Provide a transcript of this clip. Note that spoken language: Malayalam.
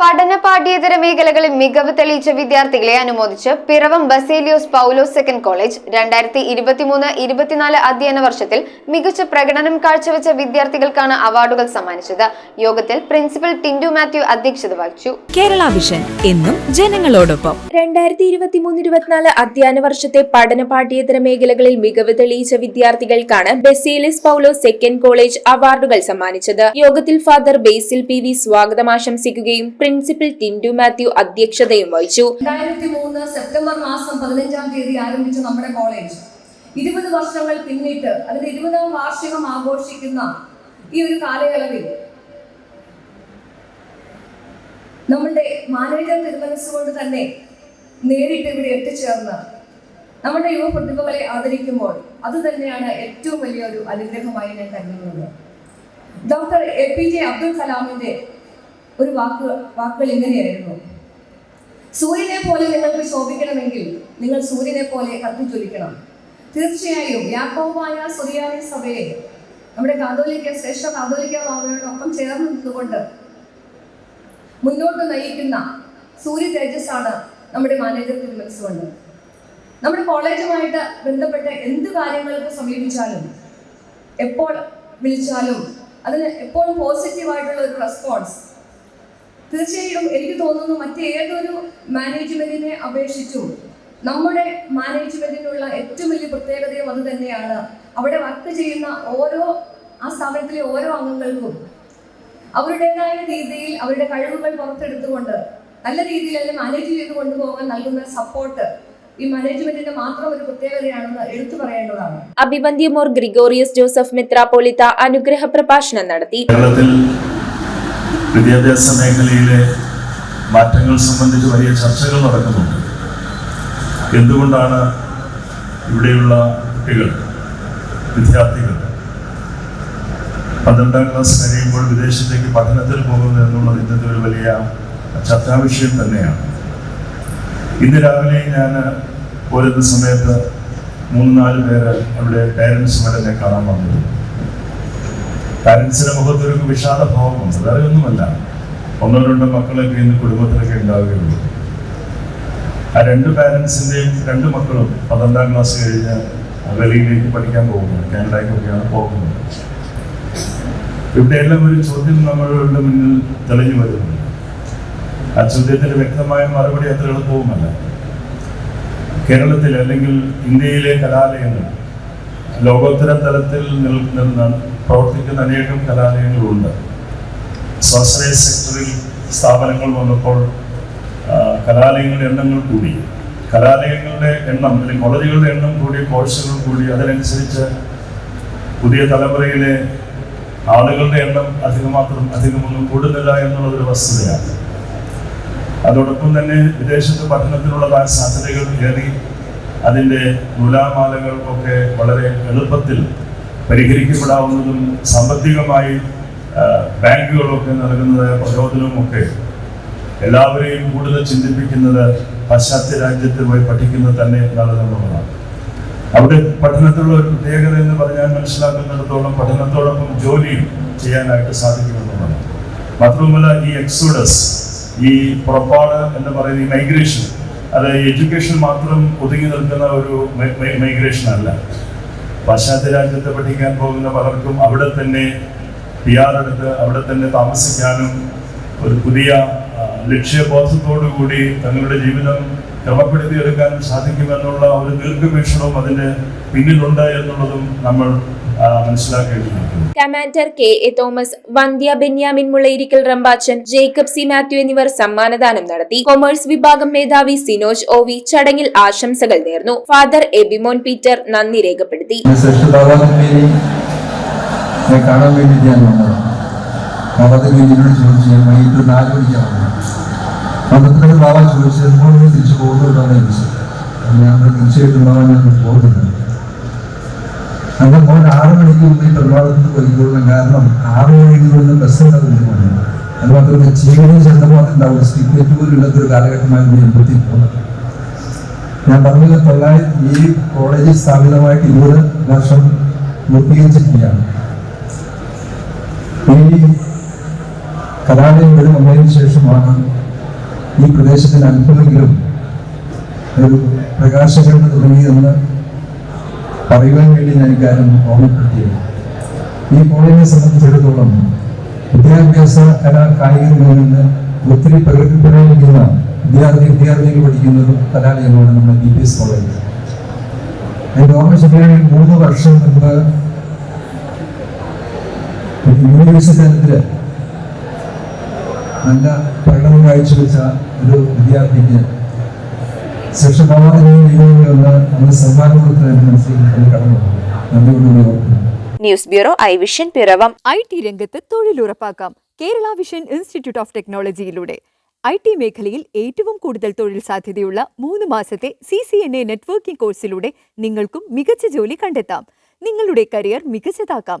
പഠന പാഠ്യേതര മേഖലകളിൽ മികവ് തെളിയിച്ച വിദ്യാർത്ഥികളെ അനുമോദിച്ച് പിറവം ബസേലിയോസ് പൗലോസ് സെക്കൻഡ് കോളേജ് രണ്ടായിരത്തി ഇരുപത്തിമൂന്ന് ഇരുപത്തിനാല് അധ്യയന വർഷത്തിൽ മികച്ച പ്രകടനം കാഴ്ചവെച്ച വിദ്യാർത്ഥികൾക്കാണ് അവാർഡുകൾ സമ്മാനിച്ചത്. യോഗത്തിൽ പ്രിൻസിപ്പൽ ടിൻഡു മാത്യു അധ്യക്ഷത വഹിച്ചു. കേരള വിഷൻ എന്നും ജനങ്ങളോടൊപ്പം. രണ്ടായിരത്തി ഇരുപത്തിമൂന്ന് ഇരുപത്തിനാല് അധ്യയന വർഷത്തെ പഠന പാഠ്യേതര മേഖലകളിൽ മികവ് തെളിയിച്ച വിദ്യാർത്ഥികൾക്കാണ് ബസേലിയസ് പൗലോസ് സെക്കൻഡ് കോളേജ് അവാർഡുകൾ സമ്മാനിച്ചത്. യോഗത്തിൽ ഫാദർ ബേസിൽ പി വി സ്വാഗതം ആശംസിക്കുകയും പ്രിൻസിപ്പൽ ടിൻഡു മാത്യു അധ്യക്ഷതയും വഹിച്ചു. രണ്ടായിരത്തി മൂന്ന് സെപ്റ്റംബർ മാസം പതിനഞ്ചാം തീയതി ആരംഭിച്ച നമ്മുടെ കോളേജ്. ഇരുപത് വർഷങ്ങൾ പിന്നിട്ട് അതിന്റെ ഇരുപതാം വാർഷികം ആഘോഷിക്കുന്ന ഈ ഒരു കാലയളവിൽ നമ്മളുടെ മാനേജർ തിരുമനസ്സുകൊണ്ട് തന്നെ നേരിട്ട് ഇവിടെ എത്തിച്ചേർന്ന് നമ്മുടെ യുവ പ്രതിഭകളെ ആദരിക്കുമ്പോൾ അത് തന്നെയാണ് ഏറ്റവും വലിയൊരു അനുഗ്രഹമായി ഞാൻ കരുതുന്നത്. Doctor A P J Abdul കലാമിന്റെ ഒരു വാക്ക് വാക്കുകൾ ഇങ്ങനെയായിരുന്നു സൂര്യനെ പോലെ നിങ്ങൾക്ക് ശോഭിക്കണമെങ്കിൽ നിങ്ങൾ സൂര്യനെ പോലെ കത്തിച്ചൊലിക്കണം തീർച്ചയായും യാക്കോബായ സുറിയാനി സഭയെ നമ്മുടെ കാതോലിക്ക ശ്രേഷ്ഠ കാതോലിക്ക ഭാവനയോടൊപ്പം ചേർന്ന് നിന്നുകൊണ്ട് മുന്നോട്ട് നയിക്കുന്ന സൂര്യ തേജസ്സാണ് നമ്മുടെ മാനേജർ തിരുമനസ്സുകൊണ്ട് നമ്മുടെ കോളേജുമായിട്ട് ബന്ധപ്പെട്ട എന്ത് കാര്യങ്ങൾക്ക് സമീപിച്ചാലും എപ്പോൾ വിളിച്ചാലും അതിന് എപ്പോഴും പോസിറ്റീവായിട്ടുള്ള ഒരു റെസ്പോൺസ് തീർച്ചയായും എനിക്ക് തോന്നുന്നു മറ്റേതൊരു മാനേജ്മെന്റിനെ അപേക്ഷിച്ചും നമ്മുടെ മാനേജ്മെന്റിനുള്ള ഏറ്റവും വലിയ പ്രത്യേകതയും അത് തന്നെയാണ്. അവിടെ വർക്ക് ചെയ്യുന്ന ഓരോ ആ സ്ഥാപനത്തിലെ ഓരോ അംഗങ്ങൾക്കും അവരുടേതായ രീതിയിൽ അവരുടെ കഴിവുകൾ പുറത്തെടുത്തുകൊണ്ട് നല്ല രീതിയിൽ അതിനെ മാനേജ് ചെയ്ത് കൊണ്ടുപോകാൻ നൽകുന്ന സപ്പോർട്ട് ഈ മാനേജ്മെന്റിന്റെ മാത്രം ഒരു പ്രത്യേകതയാണെന്ന് എടുത്തു പറയേണ്ടതാണ്. അഭിവന്ധ്യമോർ ഗ്രിഗോറിയസ് ജോസഫ് മെത്രാപ്പോലിത്ത അനുഗ്രഹ പ്രഭാഷണം നടത്തി. കേരളത്തിൽ വിദ്യാഭ്യാസ മേഖലയിലെ മാറ്റങ്ങൾ സംബന്ധിച്ച് വലിയ ചർച്ചകൾ നടക്കുന്നുണ്ട്. എന്തുകൊണ്ടാണ് ഇവിടെയുള്ള കുട്ടികൾ വിദ്യാർത്ഥികൾ പന്ത്രണ്ടാം ക്ലാസ് കഴിയുമ്പോൾ വിദേശത്തേക്ക് പഠനത്തിൽ പോകുന്നത് എന്നുള്ളത് ഇന്നത്തെ ഒരു വലിയ ചർച്ചാ വിഷയം തന്നെയാണ്. ഇന്ന് രാവിലെ ഞാൻ പോരുന്ന സമയത്ത് മൂന്ന് നാല് പേര് അവിടെ പേരൻസ് എന്നെ കാണാൻ വന്നിരുന്നു. പാരൻസിന്റെ മുഖത്തൊരു വിഷാദ ഭാവമുണ്ട് വേറെ ഒന്നുമല്ല. ഒന്നോ രണ്ടോ മക്കളൊക്കെ ഇന്ന് കുടുംബത്തിലൊക്കെ ഉണ്ടാവുകയുള്ളൂ. ആ രണ്ട് പാരൻസിന്റെയും രണ്ട് മക്കളും പന്ത്രണ്ടാം ക്ലാസ് കഴിഞ്ഞ് വെളിയിലേക്ക് പഠിക്കാൻ പോകുന്നു. കാനഡയ്ക്കൊക്കെയാണ് പോകുന്നത്. ഇവിടെയെല്ലാം ഒരു ചോദ്യം നമ്മളുടെ മുന്നിൽ തെളിഞ്ഞു വരുന്നു. ആ ചോദ്യത്തിന് വ്യക്തമായ മറുപടി അത്ര എളുപ്പവുമല്ല. കേരളത്തിൽ അല്ലെങ്കിൽ ഇന്ത്യയിലെ കലാലയങ്ങൾ ലോകോത്തര തലത്തിൽ നിൽക്കുന്ന പ്രവർത്തിക്കുന്ന അനേകം കലാലയങ്ങളുണ്ട്. സ്വാശ്രയ സെക്ടറിൽ സ്ഥാപനങ്ങൾ വന്നപ്പോൾ കലാലയങ്ങളുടെ എണ്ണങ്ങൾ കൂടി കലാലയങ്ങളുടെ എണ്ണം അല്ലെങ്കിൽ കോളേജുകളുടെ എണ്ണം കൂടി കോഴ്സുകൾ കൂടി അതിനനുസരിച്ച് പുതിയ തലമുറയിലെ ആളുകളുടെ എണ്ണം അധികമാത്രം അധികമൊന്നും കൂടുന്നില്ല എന്നുള്ളതൊരു വസ്തുതയാണ്. അതോടൊപ്പം തന്നെ വിദേശത്ത് പഠനത്തിനുള്ളതായ സാധ്യതകൾ കയറി അതിന്റെ നൂലാമാലകൾ ഒക്കെ വളരെ എളുപ്പത്തിൽ പരിഹരിക്കപ്പെടാവുന്നതും സാമ്പത്തികമായി ബാങ്കുകളൊക്കെ നൽകുന്നത് പ്രചോദനവും ഒക്കെ എല്ലാവരെയും കൂടുതൽ ചിന്തിപ്പിക്കുന്നത് പാശ്ചാത്യ രാജ്യത്ത് പോയി പഠിക്കുന്നത് തന്നെ നല്ലതെന്നുള്ളതാണ് അവിടെ പഠനത്തിലുള്ള ഒരു പ്രത്യേകത എന്ന് പറഞ്ഞാൽ മനസ്സിലാക്കുന്നിടത്തോളം പഠനത്തോടൊപ്പം ജോലിയും ചെയ്യാനായിട്ട് സാധിക്കുമെന്നുള്ളതാണ്. മാത്രവുമല്ല ഈ എക്സോഡസ് ഈ പുറപ്പാട് എന്ന് പറയുന്ന ഈ മൈഗ്രേഷൻ അത് എഡ്യൂക്കേഷൻ മാത്രം ഒതുങ്ങി നിൽക്കുന്ന ഒരു മൈഗ്രേഷൻ അല്ല. പാശ്ചാത്യ രാജ്യത്ത് പഠിക്കാൻ പോകുന്ന പലർക്കും അവിടെ തന്നെ പി ആർ എടുത്ത് അവിടെ തന്നെ താമസിക്കാനും ഒരു പുതിയ ലക്ഷ്യബോധത്തോടു കൂടി തങ്ങളുടെ ജീവിതം ക്രമപ്പെടുത്തിയെടുക്കാനും സാധിക്കുമെന്നുള്ള ഒരു ദീർഘവീക്ഷണവും അതിന് പിന്നിലുണ്ട് എന്നുള്ളതും നമ്മൾ മനസ്സിലാക്കേണ്ടിയിരിക്കുന്നു കമാൻഡർ കെ എ തോമസ് വന്ധ്യ ബെന്യാമിൻ മുളയിരിക്കൽ റമ്പാച്ചൻ ജേക്കബ് സി മാത്യു എന്നിവർ സമ്മാനദാനം നടത്തി. കൊമേഴ്സ് വിഭാഗം മേധാവി സിനോജ് ഓവി ചടങ്ങിൽ ആശംസകൾ നേർന്നു. ഫാദർ എബിമോൻ പീറ്റർ നന്ദി രേഖപ്പെടുത്തി. കാണാൻ വേണ്ടി ഞാൻ വന്നതാണ്. ബാബാ എന്നോട് ചോദിച്ചു ഞാൻ വൈകിട്ട് നാല് മണിക്കാണ് വന്നപ്പോൾ ബാബ ചോദിച്ചപ്പോൾ തിരിച്ചു പോകുന്നതാണ് ചോദിച്ചത് ഞാൻ തീർച്ചയായിട്ടും ബാബ ഞാൻ പോകുന്നുണ്ട്. അപ്പോൾ മോൻ ആറ് മണിക്ക് മുമ്പ് ഈ പ്രഭാതത്തിൽ പോയിക്കൊള്ളണം കാരണം ആറ് മണിക്ക് കൊണ്ട് ബസ് ഉണ്ടാവില്ല അത് മാത്രമല്ല ചീവനും ചെന്നപ്പോൾ ഉണ്ടാവും സ്റ്റിക്കറ്റ് പോലും ഇല്ലാത്തൊരു കാലഘട്ടമായിരുന്നു എൺപത്തി ഞാൻ പറഞ്ഞത് തൊള്ളായിരത്തി ഈ കോളേജ് സ്ഥാപിതമായിട്ട് ഇരുപത് വർഷം പൂർത്തീകരിച്ചിരിക്കുകയാണ് ഈ കലാലയങ്ങൾ വന്നതിന് ശേഷമാണ് ഈ പ്രദേശത്തിന് അല്പമെങ്കിലും ഒരു പ്രകാശകരണ തുടങ്ങിയെന്ന് പറയുവാൻ വേണ്ടി ഞാൻ ഇക്കാര്യം ഓർമ്മപ്പെടുത്തിയത് ഈ കോളേജിനെ സംബന്ധിച്ചിടത്തോളം വിദ്യാഭ്യാസ കലാ കായിക നിന്ന് ഒത്തിരി പ്രകടിപ്പിക്കുന്ന വിദ്യാർത്ഥി വിദ്യാർത്ഥികൾ പഠിക്കുന്ന ഒരു കലാലയമാണ് നമ്മുടെ ബി പി എസ് കോളേജ് എന്റെ ഓർമ്മ ശരിയാണെങ്കിൽ മൂന്ന് വർഷം മുമ്പ് യൂണിവേഴ്സിറ്റി തലത്തിൽ നല്ല പ്രകടനം കാഴ്ചവെച്ച ഒരു വിദ്യാർത്ഥിക്ക് സെക്ഷൻ അവാർഡിന് ഒന്ന് നമ്മൾ സമ്മാനം കൊടുത്തതിന് മനസ്സിലേക്ക് കടന്നു നന്ദിയോടുകൂടി news bureau I vision Piravom. I T രംഗത്ത് തൊഴിലുറപ്പാക്കാം. കേരള വിഷൻ ഇൻസ്റ്റിറ്റ്യൂട്ട് ഓഫ് ടെക്നോളജിയിലൂടെ. ഐ ടി മേഖലയിൽ ഏറ്റവും കൂടുതൽ തൊഴിൽ സാധ്യതയുള്ള മൂന്ന് മാസത്തെ C C N A networking കോഴ്സിലൂടെ നിങ്ങൾക്കും മികച്ച ജോലി കണ്ടെത്താം. നിങ്ങളുടെ കരിയർ മികച്ചതാക്കാം.